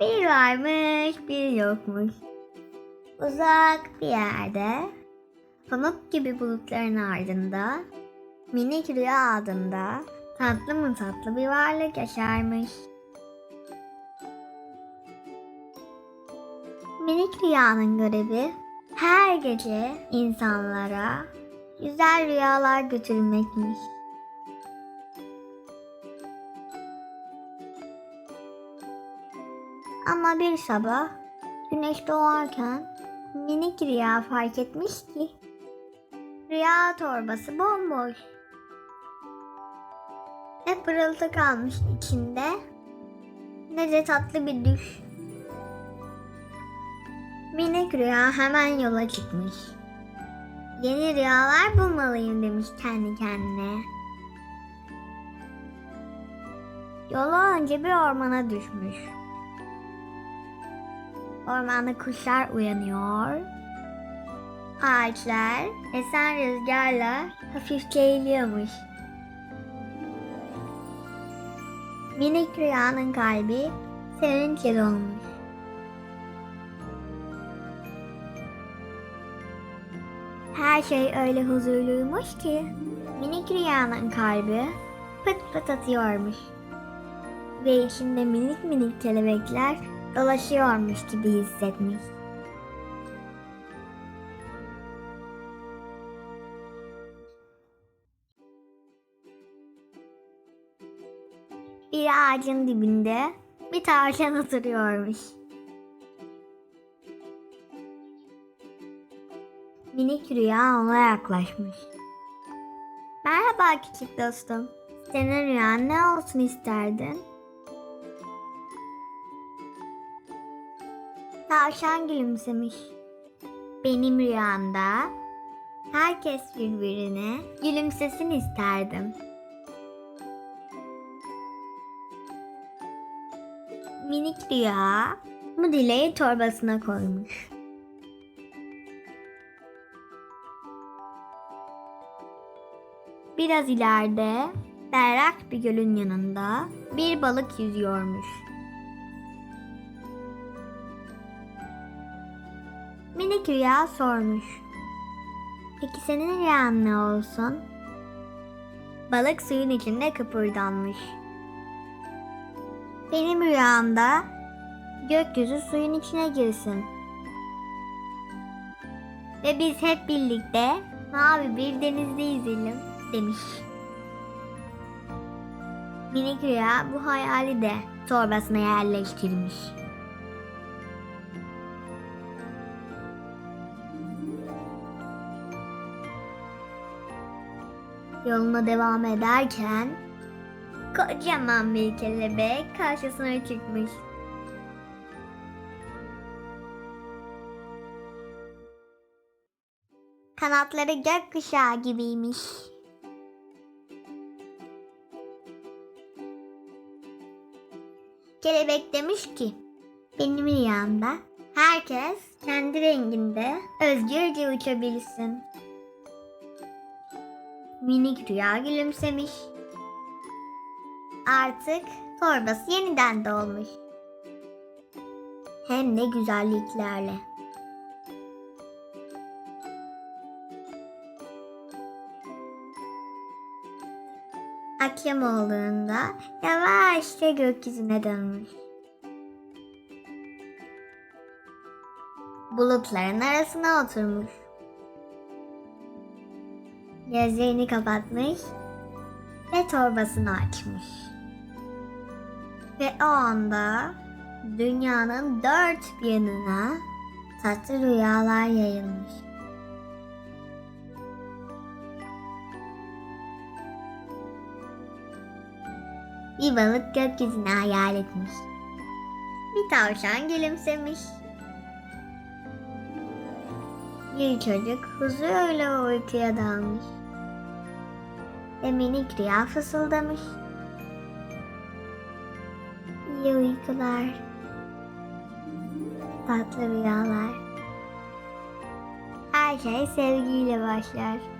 Bir varmış, bir yokmuş. Uzak bir yerde, pamuk gibi bulutların ardında, minik rüya adında tatlı mı tatlı bir varlık yaşarmış. Minik rüyanın görevi her gece insanlara güzel rüyalar götürmekmiş. Ama bir sabah güneş doğarken minik rüya fark etmiş ki rüya torbası bomboş. Ne pırıltı kalmış içinde ne de tatlı bir düş. Minik rüya hemen yola çıkmış. Yeni rüyalar bulmalıyım demiş kendi kendine. Yola önce bir ormana düşmüş. Ormanda kuşlar uyanıyor. Ağaçlar esen rüzgarla hafifçe eğiliyormuş. Minik rüyanın kalbi sevinçle dolmuş. Her şey öyle huzurluymuş ki minik rüyanın kalbi pıt pıt atıyormuş. Ve içinde minik minik kelebekler dolaşıyormuş gibi hissetmiş. Bir ağacın dibinde bir tavşan oturuyormuş. Minik rüya ona yaklaşmış. Merhaba küçük dostum. Senin rüyan ne olsun isterdin? Tavşan gülümsemiş. Benim rüyamda herkes birbirine gülümsesin isterdim. Minik rüya bu dileği torbasına koymuş. Biraz ileride berrak bir gölün yanında bir balık yüzüyormuş. Minik rüya sormuş. Peki senin rüyan ne olsun? Balık suyun içinde kıpırdanmış. Benim rüyamda gökyüzü suyun içine girsin. Ve biz hep birlikte mavi bir denizde yüzelim demiş. Minik rüya bu hayali de torbasına yerleştirmiş. Yoluna devam ederken kocaman bir kelebek karşısına çıkmış. Kanatları gökkuşağı gibiymiş. Kelebek demiş ki, benim rüyamda herkes kendi renginde özgürce uçabilsin. Minik rüya gülümsemiş. Artık torbası yeniden dolmuş. Hem de güzelliklerle. Akşam olduğunda yavaşça gökyüzüne dönmüş. Bulutların arasına oturmuş. Gözlerini kapatmış ve torbasını açmış. Ve o anda dünyanın dört bir yanına tatlı rüyalar yayılmış. Bir balık gökyüzüne hayal etmiş. Bir tavşan gülümsemiş. Bir çocuk huzurla uykuya dalmış. Ve minik rüya fısıldamış. İyi uykular. Tatlı rüyalar. Her şey sevgiyle başlar.